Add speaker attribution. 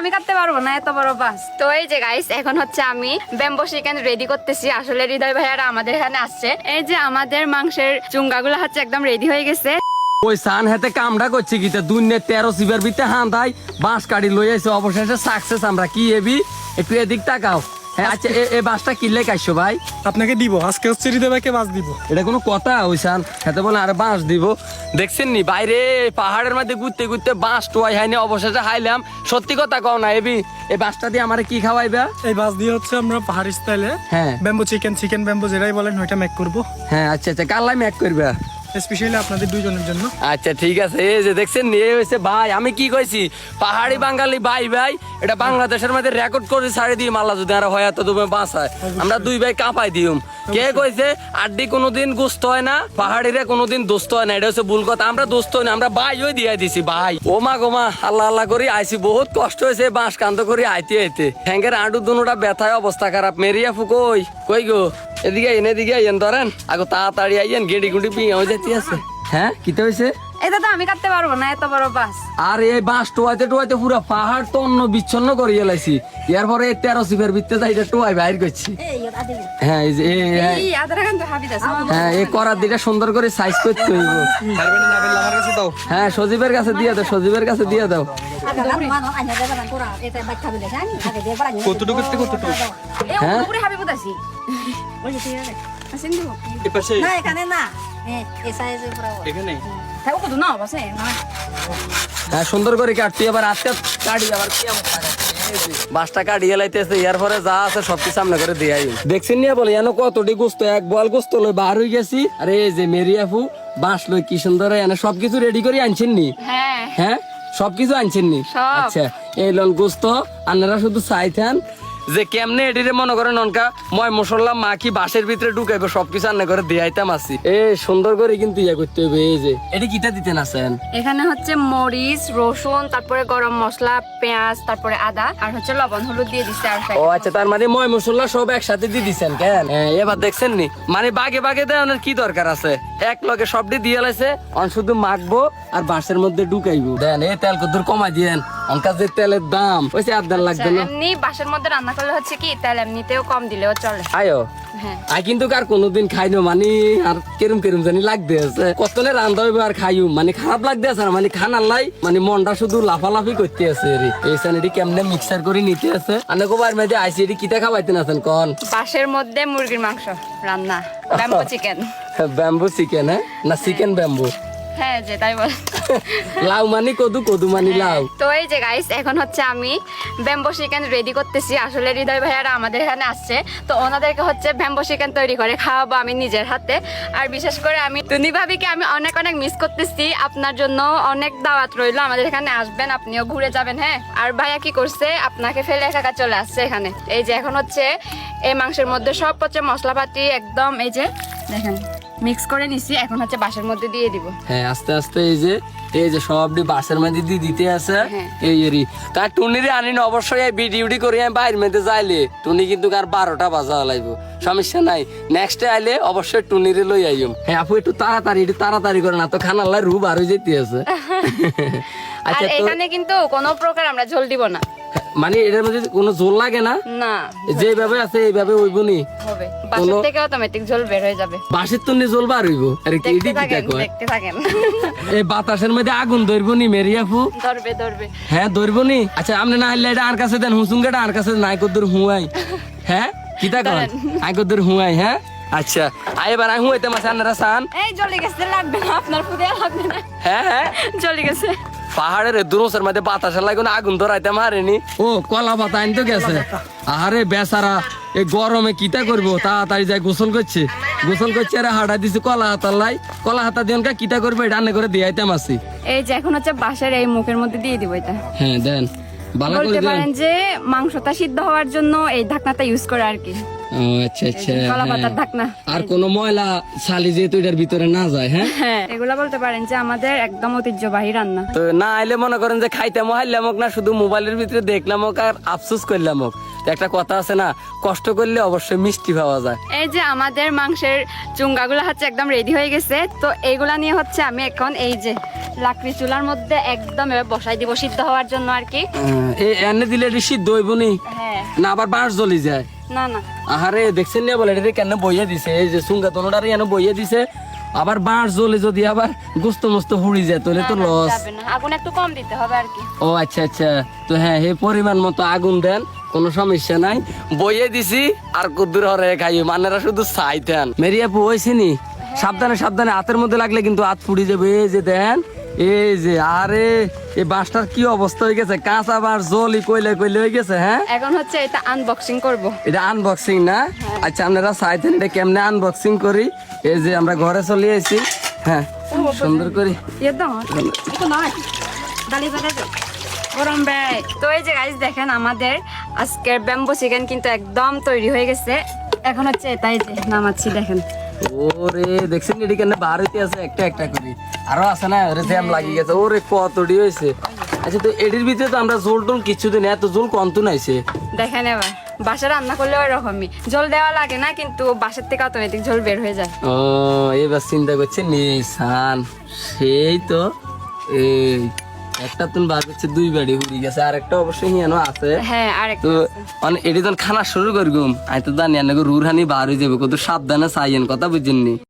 Speaker 1: আমি কাটতে পারব না এত বড় বাস। তো এই যে গাইস এখন হচ্ছে আমি ব্যাম্বো চিকেন রেডি করতেছি। আসলে হৃদয় ভাইয়ারা আমাদের এখানে আসছে। এই যে আমাদের মাংসের চুঙ্গাগুলো হচ্ছে একদম রেডি হয়ে গেছে।
Speaker 2: ওই সান হাতে কামড়া করছে কি দুনিয়া তেরো সিবার বিতে হান দাই বাঁশ কাটি লই আইছে অবশেষে সাকসেস আমরা কি এবি একটু এদিক তাকাও। আচ্ছা এ- এই বাসটা কিনলে কাইছো ভাই?
Speaker 3: আপনাকে দিব আজকে হচ্ছে হৃদয় ভাইকে বাস দিব।
Speaker 2: এটা কোনো কথা ওইসান হাতে বলে আরে বাঁশ দিব। দেখছেন নি? বাইরে পাহাড়ের মধ্যে ঘুরতে ঘুরতে বাঁশ টোয়াই হাইনি অবশেষে হাইলাম। সত্যি কথা কও না এবি এই বাঁশটা দিয়ে আমারে কি খাওয়াইবা?
Speaker 3: এই বাস দিয়ে হচ্ছে আমরা পাহাড়ি স্টাইলে
Speaker 2: হ্যাঁ।
Speaker 3: ব্যাম্বো চিকেন চিকেন ব্যাম্বো যেটাই বলেন ওইটা মেক করব।
Speaker 2: হ্যাঁ আচ্ছা আচ্ছা কাল্লাই ম্যাক করবা?
Speaker 3: স্পেশালি আপনাদের দুইজনের জন্য।
Speaker 2: আচ্ছা ঠিক আছে। এই যে দেখছেন হয়েছে ভাই। আমি কি কইছি? পাহাড়ি বাঙালি ভাই ভাই এটা বাংলাদেশের মধ্যে রেকর্ড করে ছাড়ে দিয়ে মাল্লা যদি আর হয় তো তুমি বাঁচায়। আমরা দুই ভাই কাঁপাই কে কইছে? আড্ডি কোনোদিন গুস্ত হয় না পাহাড়িরে কোনোদিন দোস্ত হয় না। এটা হচ্ছে ভুল কথা। আমরা দোস্ত হই না আমরা ভাই ওই দিয়ে দিছি ভাই। ও মা গো মা আল্লাহ আল্লাহ করি আইছি। বহুত কষ্ট হয়েছে বাঁশ কান্ত করি আইতে আইতে। ঠ্যাঙ্গের আঁটু দুটা ব্যথায় অবস্থা খারাপ। মেরিয়া ফুকই। কই গো? এদিকে আইন এদিকে আইন ধরেন। আগে তাড়াতাড়ি আইন গেড়ি গুঁড়ি পিঁয়ে আছে হ্যাঁ কিতে হয়েছে
Speaker 1: এটা তো আমি কাটতে পারব না এত বড় বাস।
Speaker 2: আর এই বাঁশ টোয়াইতে টোয়াইতে পুরো পাহাড় তো অন্য বিচ্ছন্ন করে এলাইছি এরপরে এই তেরো সিফের ভিত্তে যাই এটা টোয়াই বাইর করছি। হ্যাঁ এই যে এই হ্যাঁ এই করার দিটা সুন্দর করে সাইজ করতে হইব। হ্যাঁ সজীবের কাছে দিয়ে দাও সজীবের কাছে দিয়ে দাও।
Speaker 4: কতটুকু কতটুকু?
Speaker 2: হ্যাঁ?
Speaker 4: এই পাশে
Speaker 5: না এখানে না এই সাইজে পুরো
Speaker 4: এখানে
Speaker 1: তাই কত না বসে
Speaker 2: হ্যাঁ সুন্দর করে কাটতি আবার আজকে কাটি আবার কি বাঁশটা কাটিয়ে লাইতেছে এরপরে যা আছে সব সামনে করে দিয়ে দেখছেন নিয়ে বলে এনে কতটি গোস্ত এক বল গোস্ত লই বার হয়ে গেছি। আরে এই যে মেরিয়াফু বাঁশ লই কি সুন্দর এনে সবকিছু রেডি করে আনছেন নি?
Speaker 1: হ্যাঁ।
Speaker 2: হ্যাঁ? সবকিছু আনছেন নি? আচ্ছা এই লন গোস্ত আপনারা শুধু চাইতেন যে কেমনে এটিরে মনে করেন অনকা ময় মশলা মাখি বাঁশের ভিতরে ঢুকাইবে সবকিছু আন্না করে দিয়াইতাম আসি এ সুন্দর করে কিন্তু ইয়া করতে হবে এই যে। এটি কিটা দিতেন আছেন?
Speaker 1: এখানে হচ্ছে মরিচ রসুন তারপরে গরম মশলা পেঁয়াজ তারপরে আদা আর হচ্ছে লবণ হলুদ দিয়ে দিচ্ছে আর
Speaker 2: ও আচ্ছা তার মানে ময় মশলা সব একসাথে দিয়ে দিছেন কেন? এবার দেখছেন নি? মানে বাগে বাগে দেওয়ার কি দরকার আছে? এক লগে সবটি দিয়ে লাইছে অন শুধু মাখবো আর বাঁশের মধ্যে ঢুকাইবো। দেন এই তেল কদ্দুর কমাই দিয়েন। অনকা যে তেলের দাম ওইসে আদার লাগবে না
Speaker 1: এমনি বাসের মধ্যে রান্না করলে হচ্ছে কি তেল এমনিতেও কম দিলেও চলে।
Speaker 2: আয়ো।
Speaker 1: হ্যাঁ।
Speaker 2: আই কিন্তু কার কোনোদিন খাইনো মানে আর কেরম কেরম জানি লাগতে আছে। কতলে রান্ধা হইবে আর খাইও মানে খারাপ লাগতে আছে না মানে খানার লাই মানে মনটা শুধু লাফালাফি করতে আছে রে এই সানেটি কেমনে মিক্সার করে নিতে আছে? আনে কোবার মেয়েদে আইসি এটি কিতা খাওয়াইতেন আছেন কন?
Speaker 1: বাসের মধ্যে মুরগির মাংস রান্না ব্যাম্বো চিকেন
Speaker 2: ব্যাম্বু চিকেন হ্যাঁ? না চিকেন ব্যাম্বু
Speaker 1: হ্যাঁ যে তাই বল।
Speaker 2: লাউ মানে কদু কদু মানে লাউ।
Speaker 1: তো এই যে গাইস এখন হচ্ছে আমি ব্যাম্বো চিকেন রেডি করতেছি। আসলে হৃদয় ভাইয়ারা আমাদের এখানে আসছে তো ওনাদেরকে হচ্ছে ব্যাম্বো চিকেন তৈরি করে খাওয়াবো আমি নিজের হাতে। আর বিশেষ করে আমি তুমি ভাবিকে আমি অনেক অনেক মিস করতেছি। আপনার জন্য অনেক দাওয়াত রইল আমাদের এখানে আসবেন আপনিও ঘুরে যাবেন হ্যাঁ। আর ভাইয়া কি করছে আপনাকে ফেলে একা একা চলে আসছে এখানে। এই যে এখন হচ্ছে এই মাংসের মধ্যে সব হচ্ছে মশলাপাতি একদম এই যে দেখেন। মিক্স করে নিছি এখন হচ্ছে বাসের মধ্যে দিয়ে দিব।
Speaker 2: হ্যাঁ আস্তে আস্তে এই যে এই যে সবটি বাসের মধ্যে দিয়ে দিতে আছে।
Speaker 1: হ্যাঁ।
Speaker 2: এই এরি তার টুনিরে আনি না অবশ্যই এই ডিউটি করে আমি বাইরের মধ্যে যাইলে। টুনি কিন্তু আর বারোটা বাজা লাগবে সমস্যা নাই। নেক্সট আইলে অবশ্যই টুনিরে লই আইম। হ্যাঁ আপু একটু তাড়াতাড়ি একটু তাড়াতাড়ি করে না তো খানার লাই রু বার হয়ে যেতে আছে।
Speaker 1: আর
Speaker 2: আচ্ছা
Speaker 1: এখানে কিন্তু কোনো প্রকার আমরা ঝোল দিব না।
Speaker 2: মানে এটার মধ্যে কোনো জোর লাগে না?
Speaker 1: না।
Speaker 2: যেভাবে আছে এইভাবে হইবনি
Speaker 1: হবে। বাসের থেকে অটোমেটিক বের হয়ে যাবে।
Speaker 2: বাসের তো জল বার হইব। আরে কি
Speaker 1: দেখতে থাকেন
Speaker 2: এই বাতাসের মধ্যে আগুন ধরবো নি মেরিয়াফু
Speaker 1: ধরবে ধরবে।
Speaker 2: হ্যাঁ ধরবো নি। আচ্ছা আপনি না হলে এটা আর কাছে দেন হুসুঙ্গাটা আর কাছে নাই কদ্দুর হুয়াই। হ্যাঁ? কিতা কর আই কদ্দুর হুয়াই হ্যাঁ? আচ্ছা আই এবার আই হুয়াইতে মাছ আপনারা সান
Speaker 1: এই জলে গেছে লাগবে না আপনার ফুদে লাগবে না।
Speaker 2: হ্যাঁ হ্যাঁ।
Speaker 1: জলে গেছে।
Speaker 2: পাহাড়ের দুরসের মধ্যে বাতাসের লাগে না আগুন ধরাইতে মারেনি। ও কলা পাতা আনতে গেছে। আরে বেচারা এই গরমে কিতা করব? তাড়াতাড়ি যাই গোসল করছে। গোসল করছে আরে হাঁটা দিছে কলা হাতার লাই। কলা হাতা দিয়ে কিতা করব? এটা আনে করে দিয়াইতাম আসি
Speaker 1: এই যে এখন হচ্ছে বাসের এই মুখের মধ্যে দিয়ে দিব এটা।
Speaker 2: হ্যাঁ দেন।
Speaker 1: বলতে পারেন যে মাংসটা সিদ্ধ হওয়ার জন্য এই ঢাকনাটা ইউজ করে আর কি।
Speaker 2: আচ্ছা আচ্ছা হ্যাঁ। আর কোন ময়লা ছালি যেহেতু এটার ভিতরে না যায় হ্যাঁ?
Speaker 1: হ্যাঁ এগুলা বলতে পারেন যে আমাদের একদম ঐতিহ্যবাহী রান্না।
Speaker 2: তো না আইলে মনে করেন যে খাইতাম হাইলাম হোক না শুধু মোবাইলের ভিতরে দেখলাম হোক আর আফসোস করলাম হোক একটা কথা আছে না কষ্ট করলে অবশ্যই মিষ্টি পাওয়া যায়।
Speaker 1: এই যে আমাদের মাংসের চুঙ্গাগুলো হচ্ছে একদম রেডি হয়ে গেছে তো এইগুলা নিয়ে হচ্ছে আমি এখন এই যে লাকড়ি চুলার মধ্যে একদম বসাই দিব সিদ্ধ হওয়ার জন্য আর কি।
Speaker 2: এনে দিলে সিদ্ধ হইব নি
Speaker 1: হ্যাঁ।
Speaker 2: না আবার বাঁশ জ্বলি যায়।
Speaker 1: না না।
Speaker 2: আহারে দেখছেন না বলে এটা কেন বইয়ে দিছে? এই যে সুঙ্গা তনোটারে বইয়ে দিছে। আবার বাঁশ জ্বলে যদি আবার গুস্ত মুস্ত হুড়ি যায় তাহলে তো লস
Speaker 1: আগুন একটু কম দিতে হবে আর কি।
Speaker 2: ও আচ্ছা আচ্ছা। তো হ্যাঁ হে পরিমাণ মতো আগুন দেন কোনো সমস্যা নাই। বইয়ে দিছি আর কুদ্দুর হরে খাইও মানেরা শুধু চাইতেন। মেরি আপু হয়েছিনি সাবধানে সাবধানে হাতের মধ্যে লাগলে কিন্তু হাত পুড়ি যাবে এই যে দেন। এই যে আরে এই বাঁশটার কি অবস্থা হয়ে গেছে? কাঁচা বাঁশ জলি কইলে কইলে হয়ে গেছে হ্যাঁ?
Speaker 1: এখন হচ্ছে এটা আনবক্সিং করব।
Speaker 2: এটা আনবক্সিং না? আচ্ছা আপনারা চাইতেন এটা কেমনে আনবক্সিং করি? এই যে আমরা ঘরে চলে এসেছি হ্যাঁ সুন্দর করি।
Speaker 1: ইয়ে গরম ভাই। তো এই যে গাইজ দেখেন আমাদের আজকের ব্যাম্বো চিকেন কিন্তু একদম তৈরি হয়ে গেছে। এখন হচ্ছে এটাই যে নামাচ্ছি দেখেন।
Speaker 2: ওরে দেখছেন এটি কেন হইতে আছে একটা একটা করে। আরও আছে না? ওরে জ্যাম লাগি গেছে। ওরে কতটি হয়েছে আচ্ছা তো এটির ভিতরে তো আমরা জোল টোল কিছুদিন এত জোল কন্ত নাইছে
Speaker 1: দেখেন এবার বাসা রান্না করলে ওই রকমই জল দেওয়া লাগে না কিন্তু বাসার থেকে অটোমেটিক ঝোল বের হয়ে যায়।
Speaker 2: ও এবার চিন্তা করছে নিসান সেই তো এই একটা তুমি বার করছে দুই বাড়ি হুড়ি গেছে আর একটা অবশ্যই হিয়ানো আছে।
Speaker 1: হ্যাঁ আর
Speaker 2: তো মানে এটি যখন খানা শুরু করগুম আমি তো জানি না রুরহানি বার হয়ে যাবে কত সাবধানে চাইয়েন কথা বুঝেননি।